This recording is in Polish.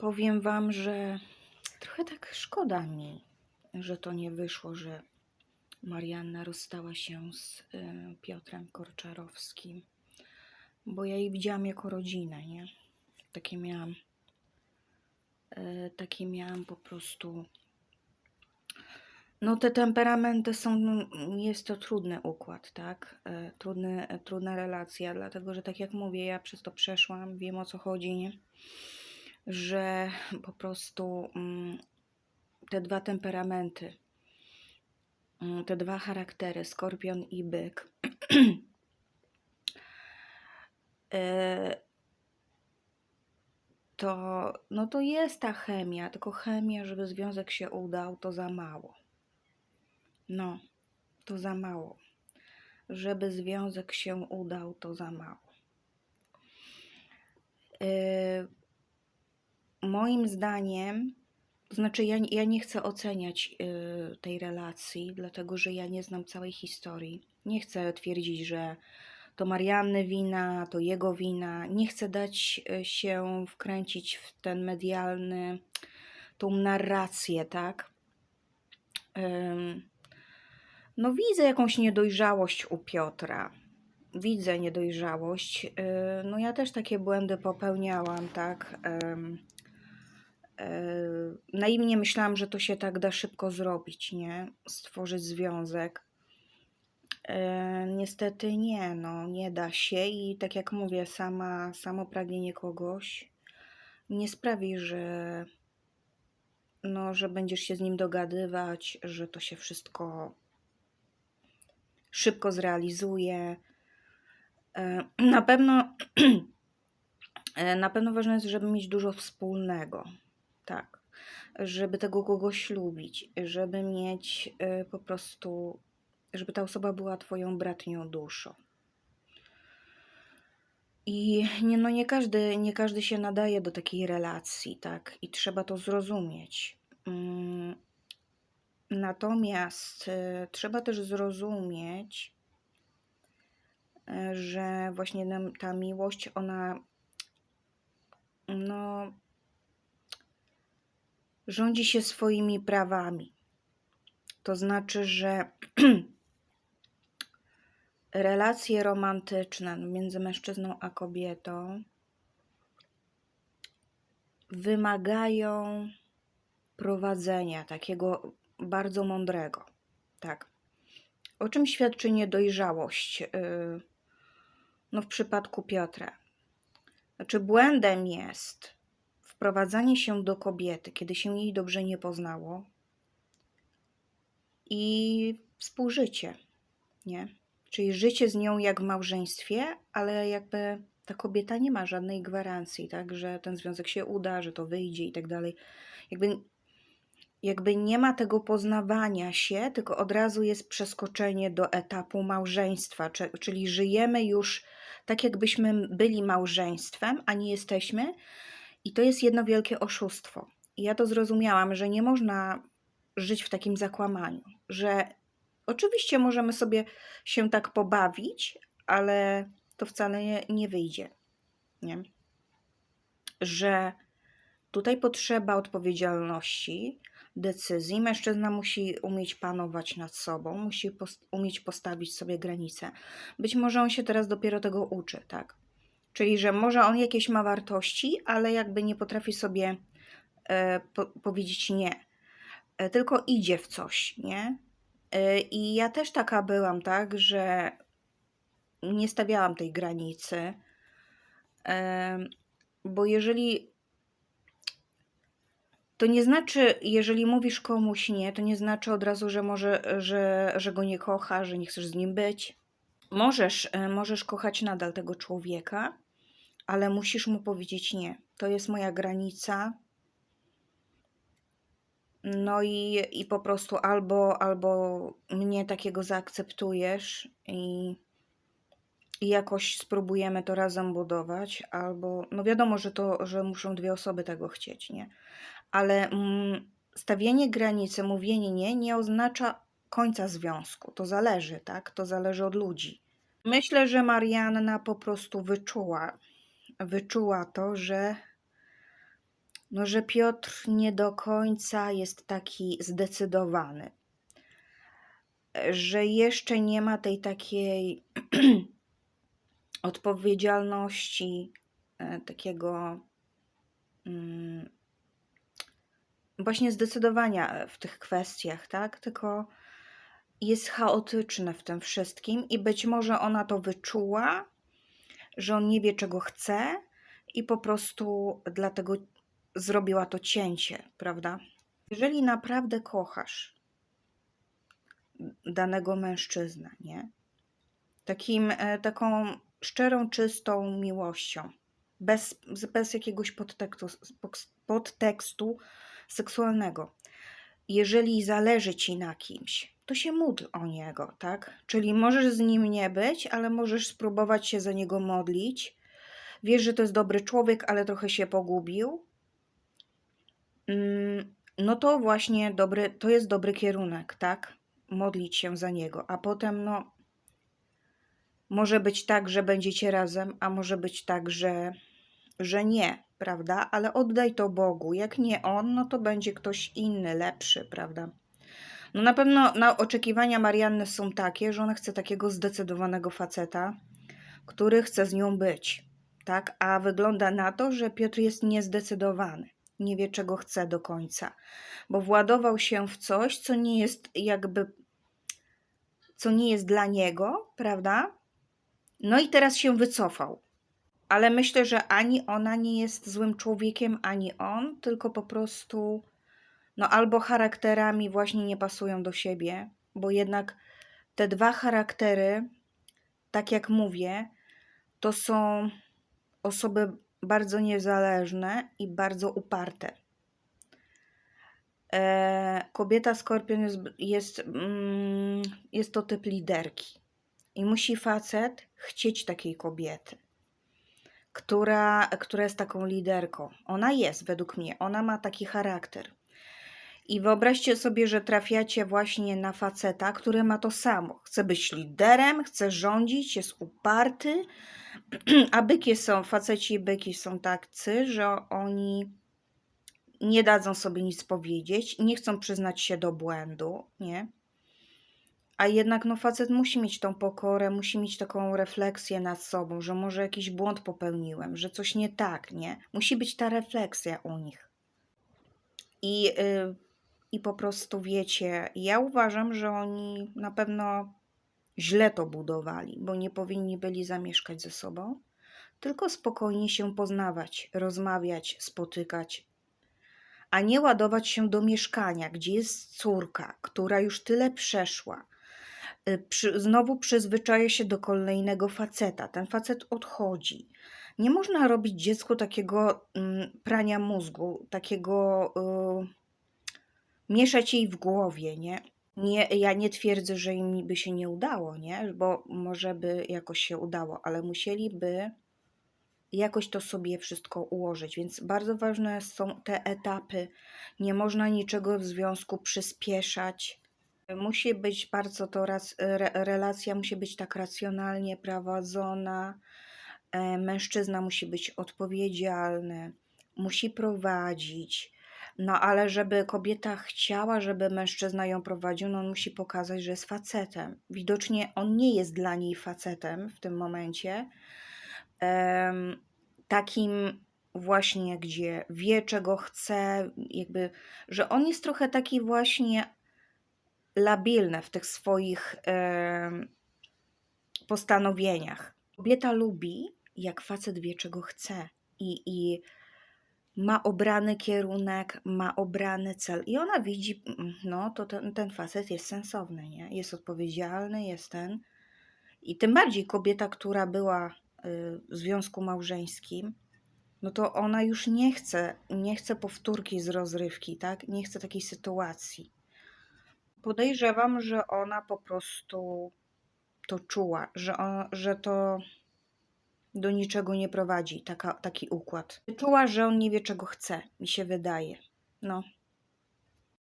powiem Wam, że trochę tak szkoda mi, że to nie wyszło, że Marianna rozstała się z y, Piotrem Korczarowskim, bo ja jej widziałam jako rodzinę, nie? Takie miałam, y, takie miałam po prostu. No, te temperamenty są, no, jest to trudny układ, tak? Y, Trudny, trudna relacja, dlatego że tak jak mówię, ja przez to przeszłam, wiem o co chodzi, nie? Że po prostu mm, te dwa temperamenty, mm, te dwa charaktery, skorpion i byk, e, to, no to jest ta chemia, tylko chemia, żeby związek się udał, to za mało. No, to za mało. Żeby związek się udał, to za mało. E, moim zdaniem, to znaczy ja, ja nie chcę oceniać y, tej relacji, dlatego że ja nie znam całej historii. Nie chcę twierdzić, że to Marianny wina, to jego wina. Nie chcę dać y, się wkręcić w ten medialny, tą narrację, tak? No widzę jakąś niedojrzałość u Piotra. Widzę niedojrzałość. Yy, No ja też takie błędy popełniałam, tak? Yy, Naiwnie myślałam, że to się tak da szybko zrobić, nie? Stworzyć związek. Yy, Niestety nie, no nie da się i tak jak mówię, sama, samo pragnienie kogoś nie sprawi, że no, że będziesz się z nim dogadywać, że to się wszystko szybko zrealizuje. E, Na pewno, na pewno ważne jest, żeby mieć dużo wspólnego. Tak. Żeby tego kogoś lubić, żeby mieć e, po prostu, żeby ta osoba była Twoją bratnią duszą. I nie, no nie każdy, nie każdy się nadaje do takiej relacji, tak? I trzeba to zrozumieć. Mm, Natomiast y, trzeba też zrozumieć, y, że właśnie ta miłość, ona no, rządzi się swoimi prawami. To znaczy, że relacje romantyczne między mężczyzną a kobietą wymagają prowadzenia takiego bardzo mądrego. Tak. O czym świadczy niedojrzałość? yy, No, w przypadku Piotra. Znaczy, błędem jest wprowadzanie się do kobiety, kiedy się jej dobrze nie poznało, i współżycie, nie? Czyli życie z nią jak w małżeństwie, ale jakby ta kobieta nie ma żadnej gwarancji, tak, że ten związek się uda, że to wyjdzie i tak dalej. Jakby, jakby nie ma tego poznawania się, tylko od razu jest przeskoczenie do etapu małżeństwa, czyli żyjemy już tak, jakbyśmy byli małżeństwem, a nie jesteśmy. I to jest jedno wielkie oszustwo. I ja to zrozumiałam, że nie można żyć w takim zakłamaniu, że oczywiście możemy sobie się tak pobawić, ale to wcale nie, nie wyjdzie. Nie? Że tutaj potrzeba odpowiedzialności, decyzji. Mężczyzna musi umieć panować nad sobą, musi pos- umieć postawić sobie granice. Być może on się teraz dopiero tego uczy, tak? Czyli, że może on jakieś ma wartości, ale jakby nie potrafi sobie e, po- powiedzieć nie. E, tylko idzie w coś, nie? E, I ja też taka byłam, tak, że nie stawiałam tej granicy, Em, bo jeżeli to nie znaczy, jeżeli mówisz komuś nie, to nie znaczy od razu, że może, że, że go nie kocha, że nie chcesz z nim być. Możesz, e, możesz kochać nadal tego człowieka, ale musisz mu powiedzieć nie. To jest moja granica. No i, i po prostu albo, albo mnie takiego zaakceptujesz i, i jakoś spróbujemy to razem budować, albo no wiadomo, że to, że muszą dwie osoby tego chcieć, nie? Ale mm, stawianie granicy, mówienie nie, nie oznacza końca związku. To zależy, tak? To zależy od ludzi. Myślę, że Marianna po prostu wyczuła, wyczuła to, że no, że Piotr nie do końca jest taki zdecydowany. Że jeszcze nie ma tej takiej odpowiedzialności, e, takiego mm, właśnie zdecydowania w tych kwestiach, tak? Tylko jest chaotyczne w tym wszystkim i być może ona to wyczuła, że on nie wie, czego chce i po prostu dlatego zrobiła to cięcie, prawda? Jeżeli naprawdę kochasz danego mężczyznę, nie? Takim, e, taką szczerą, czystą miłością, bez, bez jakiegoś podtekstu, podtekstu seksualnego. Jeżeli zależy ci na kimś, to się módl o niego, tak? Czyli możesz z nim nie być, ale możesz spróbować się za niego modlić. Wiesz, że to jest dobry człowiek, ale trochę się pogubił. Mm, no to właśnie dobry, to jest dobry kierunek, tak? Modlić się za niego, a potem, no, może być tak, że będziecie razem, a może być tak, że, że nie, prawda? Ale oddaj to Bogu. Jak nie on, no to będzie ktoś inny, lepszy, prawda? No na pewno na oczekiwania Marianny są takie, że ona chce takiego zdecydowanego faceta, który chce z nią być, tak? A wygląda na to, że Piotr jest niezdecydowany. Nie wie, czego chce do końca, bo władował się w coś, co nie jest jakby, co nie jest dla niego, prawda? No i teraz się wycofał. Ale myślę, że ani ona nie jest złym człowiekiem, ani on, tylko po prostu no albo charakterami właśnie nie pasują do siebie, bo jednak te dwa charaktery, tak jak mówię, to są osoby bardzo niezależne i bardzo uparte. E, kobieta skorpion jest, jest, mm, jest to typ liderki. I musi facet chcieć takiej kobiety, która, która jest taką liderką. Ona jest, według mnie, ona ma taki charakter. I wyobraźcie sobie, że trafiacie właśnie na faceta, który ma to samo. Chce być liderem, chce rządzić, jest uparty, a byki są, faceci i byki są tacy, że oni nie dadzą sobie nic powiedzieć, nie chcą przyznać się do błędu, nie? A jednak no facet musi mieć tą pokorę, musi mieć taką refleksję nad sobą, że może jakiś błąd popełniłem, że coś nie tak, nie? Musi być ta refleksja u nich. I yy, i po prostu wiecie, ja uważam, że oni na pewno źle to budowali, bo nie powinni byli zamieszkać ze sobą, tylko spokojnie się poznawać, rozmawiać, spotykać, a nie ładować się do mieszkania, gdzie jest córka, która już tyle przeszła. Y, przy, znowu przyzwyczaja się do kolejnego faceta. Ten facet odchodzi. Nie można robić dziecku takiego mm, prania mózgu, takiego. Yy, mieszać jej w głowie, nie? nie? Ja nie twierdzę, że im by się nie udało, nie? Bo może by jakoś się udało, ale musieliby jakoś to sobie wszystko ułożyć. Więc bardzo ważne są te etapy. Nie można niczego w związku przyspieszać. Musi być bardzo to raz, re, relacja musi być tak racjonalnie prowadzona. E, mężczyzna musi być odpowiedzialny, musi prowadzić no ale żeby kobieta chciała, żeby mężczyzna ją prowadził, no on musi pokazać, że jest facetem. Widocznie on nie jest dla niej facetem w tym momencie. Takim właśnie, gdzie wie, czego chce, jakby, że on jest trochę taki właśnie labilny w tych swoich postanowieniach. Kobieta lubi, jak facet wie, czego chce. I, i ma obrany kierunek, ma obrany cel i ona widzi, mm, no to ten, ten facet jest sensowny, nie? Jest odpowiedzialny, jest ten. I tym bardziej kobieta, która była y, w związku małżeńskim, no to ona już nie chce, nie chce powtórki z rozrywki, tak? Nie chce takiej sytuacji. Podejrzewam, że ona po prostu to czuła, że, on, że to do niczego nie prowadzi taka, taki układ. Czuła, że on nie wie, czego chce, mi się wydaje. No.